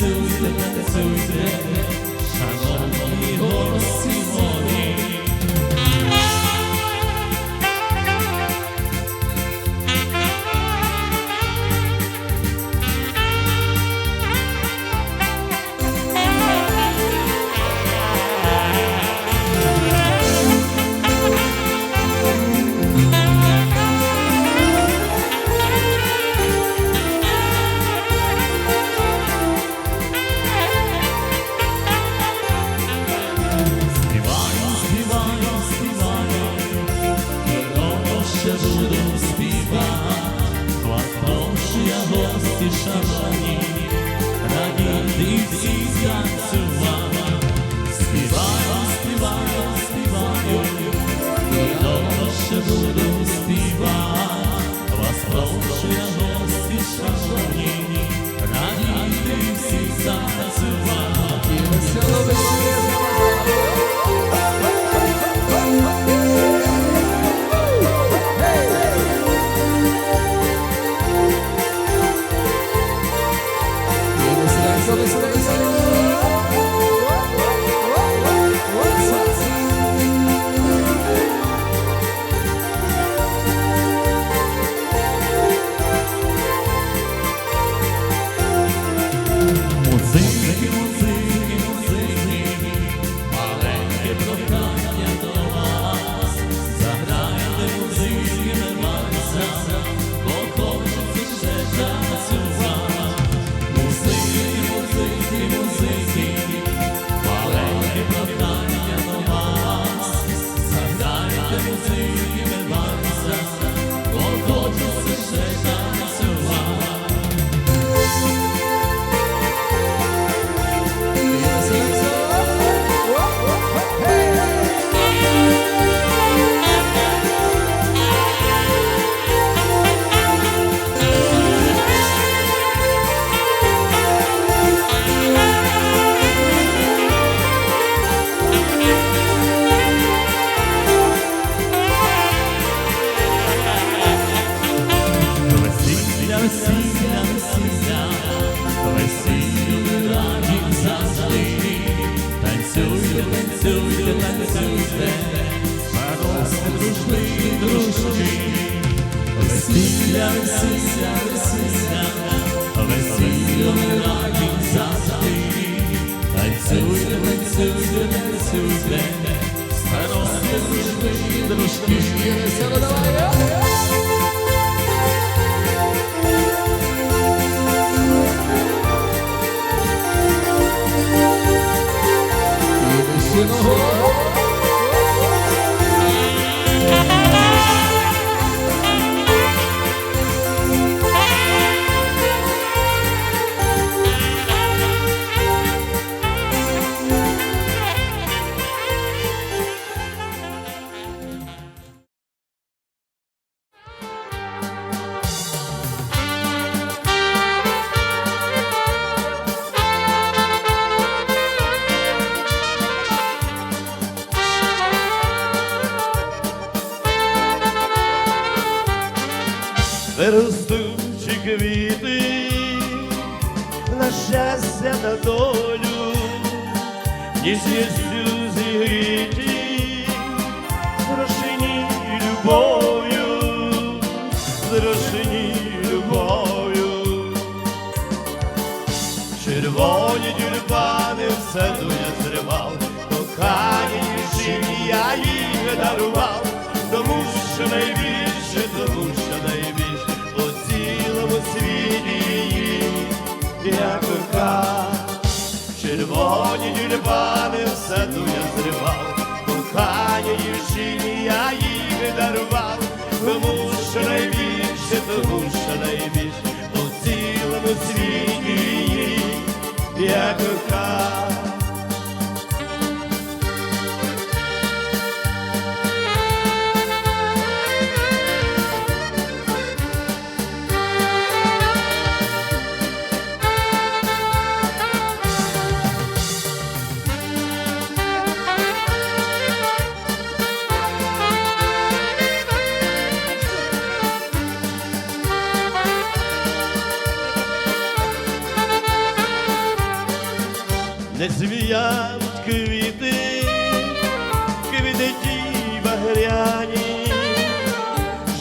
soon. Сюди, танцюйте, Паносне дружби, дружки. Весело Червоні тюльпани в саду я зривав, кохані дівчині я їх дарував, тому що найбільше, тому що найбільше по цілому світі її. Я кохав. Червоні тюльпани в саду я зривав, кохані дівчині я їх дарував, тому що найбільше, тому що я кохав.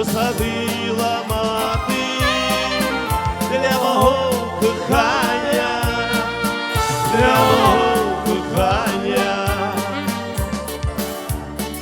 Що садила мати для мого кохання, для мого кохання.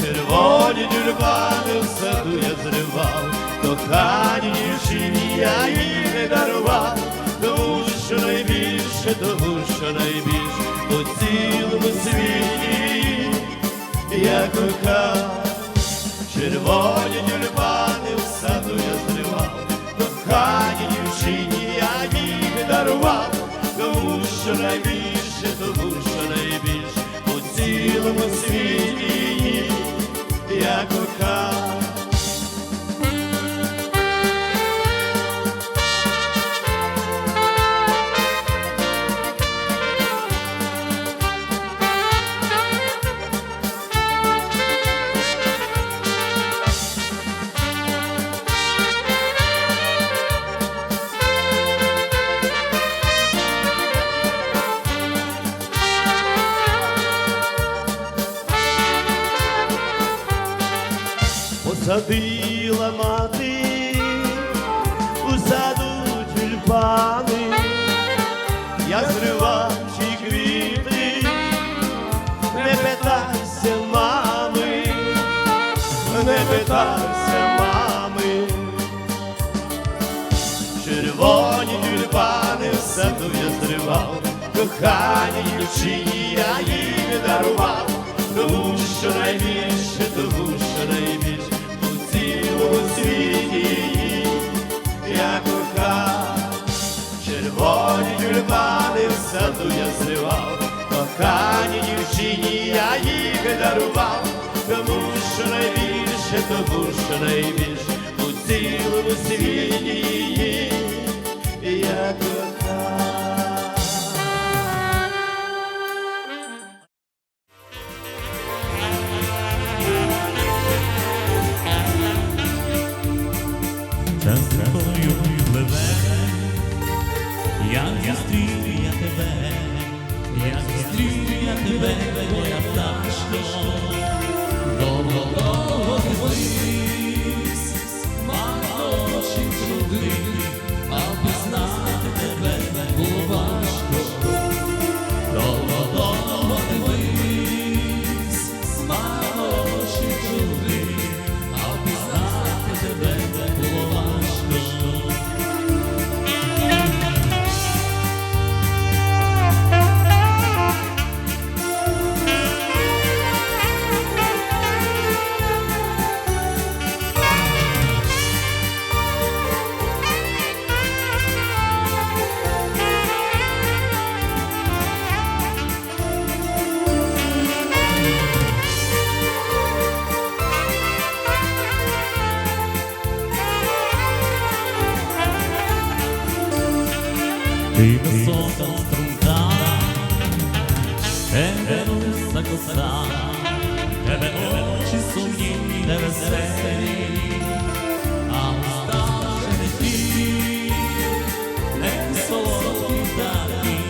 Червоні тюльпани в саду я зривав, кохані дівчині я їх не дарував, тому що найбільше, тому що найбільше по цілому світі я кохав. Червоні тюльпани Посадила мати у саду тюльпани, я зривав ті квіти, не питайся мами, не питайся мами, червоні тюльпани в саду я зривав, кохані дівчині я їх дарував, саду я зривав, кохані дівчині я їх дарував, тому що найбільше, тому що найбільше у цілому світі її. Я кохав. Час тобою пливе, я зустрів я тебе, як зустріну я тебе, моя пташко, довго довго дивись, мало чим трудив. русса коса, тебе очі сумні, невеселі, а уста вже не ті, не солодкі дані.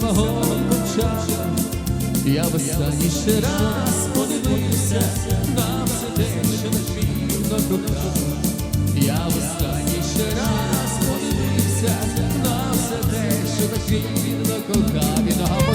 вагон почав, я в останній ще раз подивився на все те, що напівно кохав. Я в останній ще раз подивився на все те, що напівно кохав.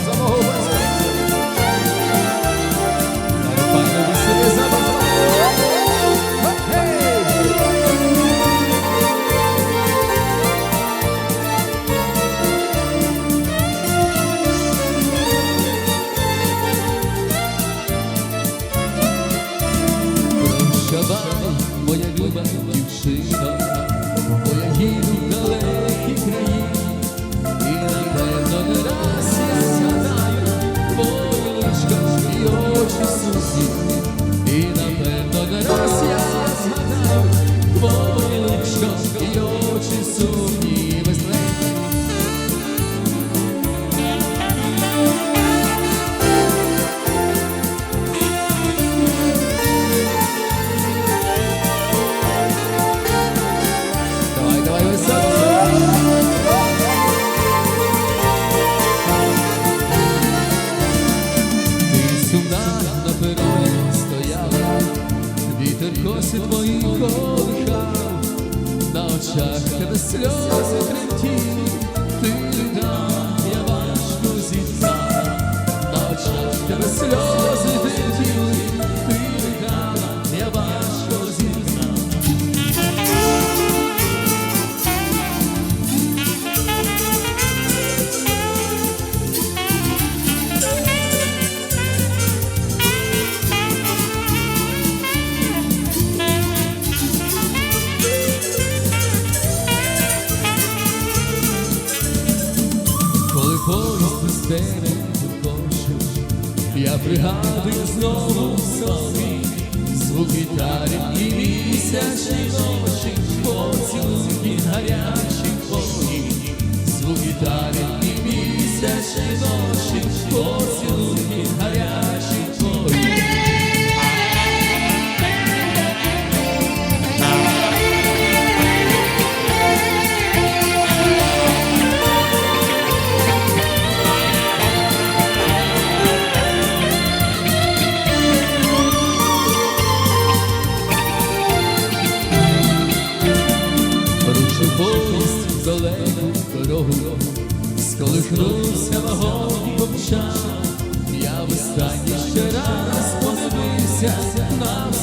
there's no sun.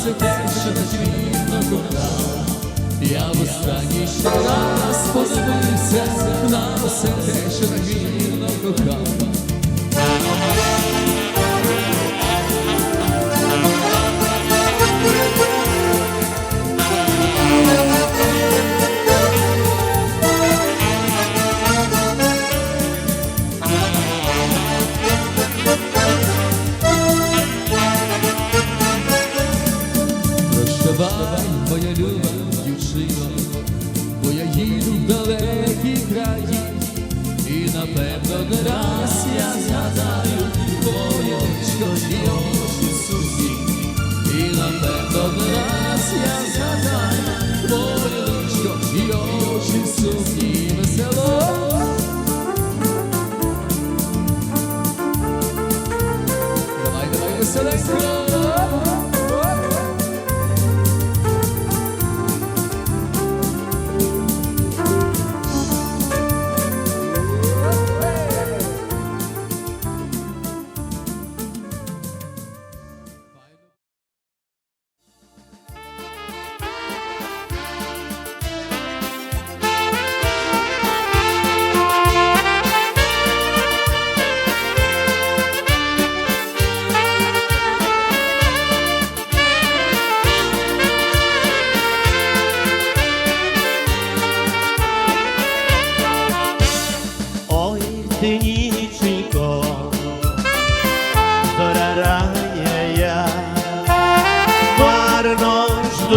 Все те, що надмірно кохав. Я в останній ще раз подивився на все те, що надмірно кохав. Далекі краї, і напевно не раз я згадаю твоє личко і очі сумні, і напевно не раз я згадаю твоє личко і очі сумні весело. Давай, давай, веселенько.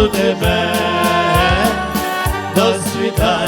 Тебе, до світання